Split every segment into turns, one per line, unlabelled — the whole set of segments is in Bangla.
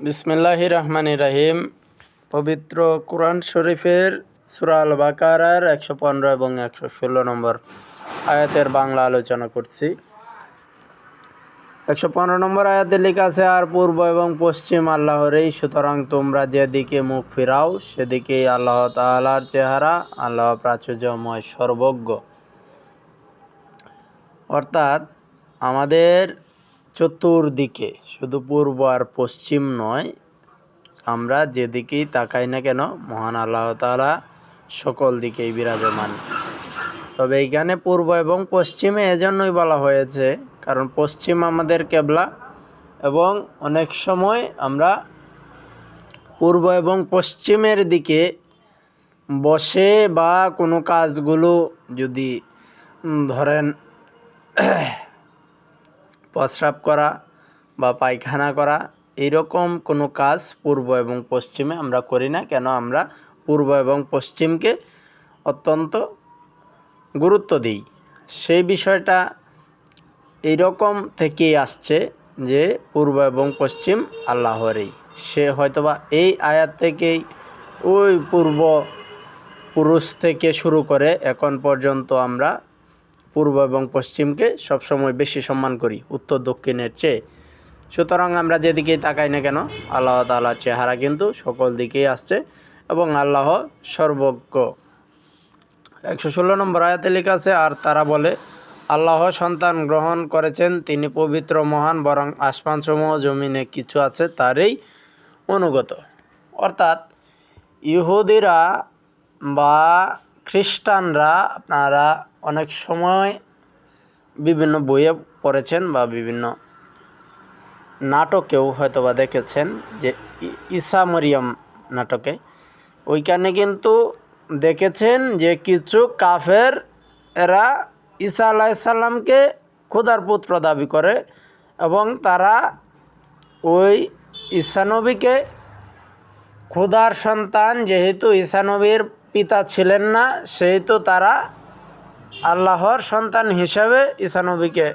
বিসমিল্লাহ রহমান রাহিম পবিত্র কোরআন শরীফের সুরাল বাকারার একশো পনেরো এবং একশো ষোলো নম্বর আয়াতের বাংলা আলোচনা করছি। একশো পনেরো নম্বর আয়াতে লেখা আছে, আর পূর্ব এবং পশ্চিম আল্লাহরেই, সুতরাং তোমরা যেদিকে মুখ ফিরাও, সেদিকেই আল্লাহ তাআলার চেহারা, আল্লাহ প্রাচুর্যময় সর্বজ্ঞ। অর্থাৎ আমাদের চতুর্দিকে, শুধু পূর্ব আর পশ্চিম নয়, আমরা যেদিকেই তাকাই না কেন, মহান আল্লাহ তাআলা সকল দিকেই বিরাজমান। তবে এইখানে পূর্ব এবং পশ্চিমে এজন্যই বলা হয়েছে, কারণ পশ্চিম আমাদের কেবলা এবং অনেক সময় আমরা পূর্ব এবং পশ্চিমের দিকে বসে বা কোনো কাজগুলো যদি ধরেন প্রস্রাব করা বা পায়খানা করা, এরকম কোনো কাজ পূর্ব এবং পশ্চিমে আমরা করি না। কেন? আমরা পূর্ব এবং পশ্চিমকে অত্যন্ত গুরুত্ব দিই। সেই বিষয়টা এইরকম থেকেই আসছে যে পূর্ব এবং পশ্চিম আল্লাহরই। সে হয়তোবা এই আয়াত থেকেই ওই পূর্ব পুরুষ থেকে শুরু করে এখন পর্যন্ত আমরা পূর্ব এবং পশ্চিমকে সবসময় বেশি সম্মান করি, উত্তর, দক্ষিণের চেয়ে। সুতরাং আমরা যেদিকেই তাকাই না কেন, আল্লাহ তাআলার চেহারা কিন্তু সকল দিকেই আসছে এবং আল্লাহ সর্বজ্ঞ। একশো ষোলো নম্বর আয়াতে লেখা আছে, আর তারা বলে, আল্লাহ সন্তান গ্রহণ করেছেন, তিনি পবিত্র, মহান, বরং আসমানসমূহ, জমিনে কিছু আছে তারই অনুগত। অর্থাৎ ইহুদিরা বা খ্রিস্টানরা, আপনারা অনেক সময় বিভিন্ন বইয়ে পড়েছেন বা বিভিন্ন নাটকেও হয়তো বা দেখেছেন যে ই- ঈসা মরিয়ম নাটকে। ওইখানে কিন্তু দেখেছেন যে কিছু কাফের এরা ঈসা আলাইসাল্লামকে খোদার পুত্র দাবি করে এবং তারা ওই ঈসানবীকে খোদার সন্তান যেহেতু ঈসানবীর পিতা ছিলেন না, সেহেতু তারা আল্লাহর সন্তান হিসাবে ঈসানবীকে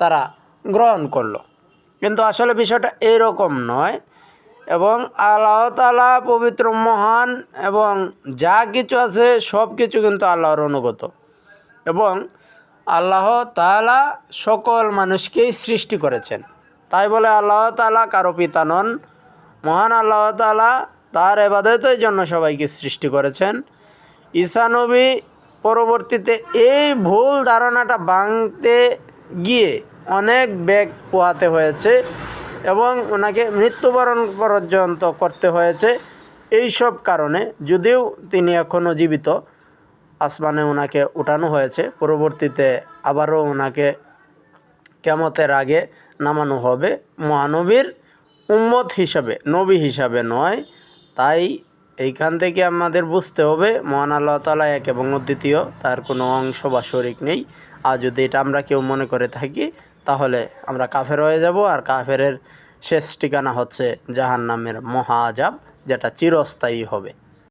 তারা গ্রহণ করল। কিন্তু আসলে বিষয়টা এরকম নয় এবং আল্লাহ তালা পবিত্র, মহান এবং যা কিছু আছে সব কিছু কিন্তু আল্লাহর অনুগত এবং আল্লাহ তাআলা সকল মানুষকেই সৃষ্টি করেছেন। তাই বলে আল্লাহ তাআলা কারও পিতা নন, মহান আল্লাহ তাআলা তার এবাদতের জন্য সবাইকে সৃষ্টি করেছেন। ঈসা নবী পরবর্তীতে এই ভুল ধারণাটা ভাঙতে গিয়ে অনেক বেগ পোহাতে হয়েছে এবং ওনাকে মৃত্যুবরণ পর্যন্ত করতে হয়েছে এই সব কারণে যদিও তিনি এখনও জীবিত, আসমানে ওনাকে উঠানো হয়েছে। পরবর্তীতে আবারও ওনাকে কেমতের আগে নামানো হবে মহানবীর উম্মত হিসাবে, নবী হিসাবে নয় তাই এইখান থেকে আমাদের বুঝতে হবে, মহান আল্লাহ তালা এক এবং অদ্বিতীয়, তার কোনো অংশ বা শরিক নেই। আর যদি এটা আমরা কেউ মনে করে থাকি, তাহলে আমরা কাফের হয়ে যাব, আর কাফেরের শেষ ঠিকানা হচ্ছে জাহান্নামের মহা আজাব যেটা চিরস্থায়ী হবে।